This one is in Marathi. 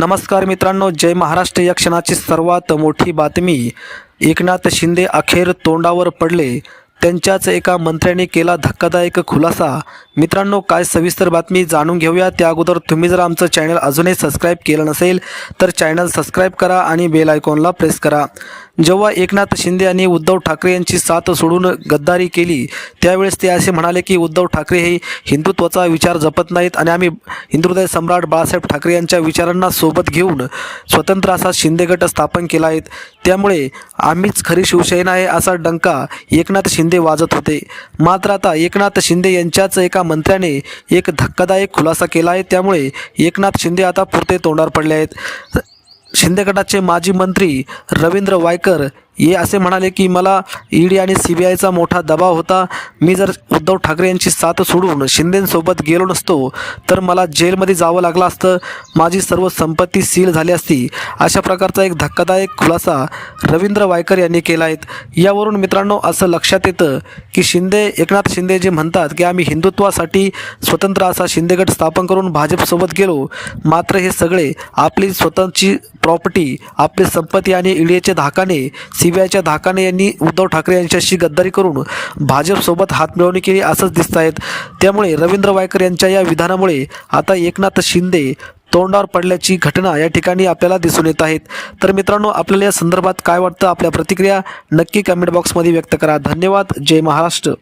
नमस्कार मित्रांनो जय महाराष्ट्र या क्षणाची सर्वात मोठी बातमी. एकनाथ शिंदे अखेर तोंडावर पडले. त्यांच्याच एका मंत्र्याने केला धक्कादायक खुलासा. मित्रांनो काय सविस्तर बातमी जाणून घेऊया. त्या अगोदर तुम्ही जर आमचं चॅनल अजूनही सबस्क्राईब केलं नसेल तर चॅनल सबस्क्राईब करा आणि बेल आयकॉनला प्रेस करा. जेव्हा एकनाथ शिंदे यांनी उद्धव ठाकरे यांची साथ सोडून गद्दारी केली त्यावेळेस ते असे म्हणाले की उद्धव ठाकरे हे हिंदुत्वाचा विचार जपत नाहीत आणि आम्ही हिंदुदय सम्राट बाळासाहेब ठाकरे यांच्या विचारांना सोबत घेऊन स्वतंत्र असा शिंदे गट स्थापन केला आहेत त्यामुळे आम्हीच खरी शिवसेना आहे असा डंका एकनाथ शिंदे वाजत होते. मात्र आता एकनाथ शिंदे यांच्याच एका मंत्र्याने एक धक्कादायक खुलासा केला आहे. त्यामुळे एकनाथ शिंदे आता पुरते तोंडावर पडले आहेत. शिंदे गटाचे माजी मंत्री रवींद्र वायकर हे असे म्हणाले की मला ईडी आणि सी बी आयचा मोठा दबाव होता. मी जर उद्धव ठाकरे यांची साथ सोडून शिंदेंसोबत गेलो नसतो तर मला जेलमध्ये जावं लागलं असतं. माझी सर्व संपत्ती सील झाली असती. अशा प्रकारचा एक धक्कादायक खुलासा रवींद्र वायकर यांनी केला आहे. यावरून मित्रांनो असं लक्षात येतं की शिंदे एकनाथ शिंदे जे म्हणतात की आम्ही हिंदुत्वासाठी स्वतंत्र असा शिंदेगट स्थापन करून भाजपसोबत गेलो. मात्र हे सगळे आपली स्वतःची प्रॉपर्टी आपली संपत्ती आणि ईडीच्या धाकाने सी दिव्याच्या धाकाने यांनी उद्धव ठाकरे यांच्याशी गद्दारी करून भाजपसोबत हातमिळवणी केली असंच दिसत आहेत त्यामुळे रवींद्र वायकर यांच्या या विधानामुळे आता एकनाथ शिंदे तोंडावर पडल्याची घटना या ठिकाणी आपल्याला दिसून येत आहेत. तर मित्रांनो आपल्याला या संदर्भात काय वाटतं? आपल्या प्रतिक्रिया नक्की कमेंट बॉक्समध्ये व्यक्त करा. धन्यवाद. जय महाराष्ट्र.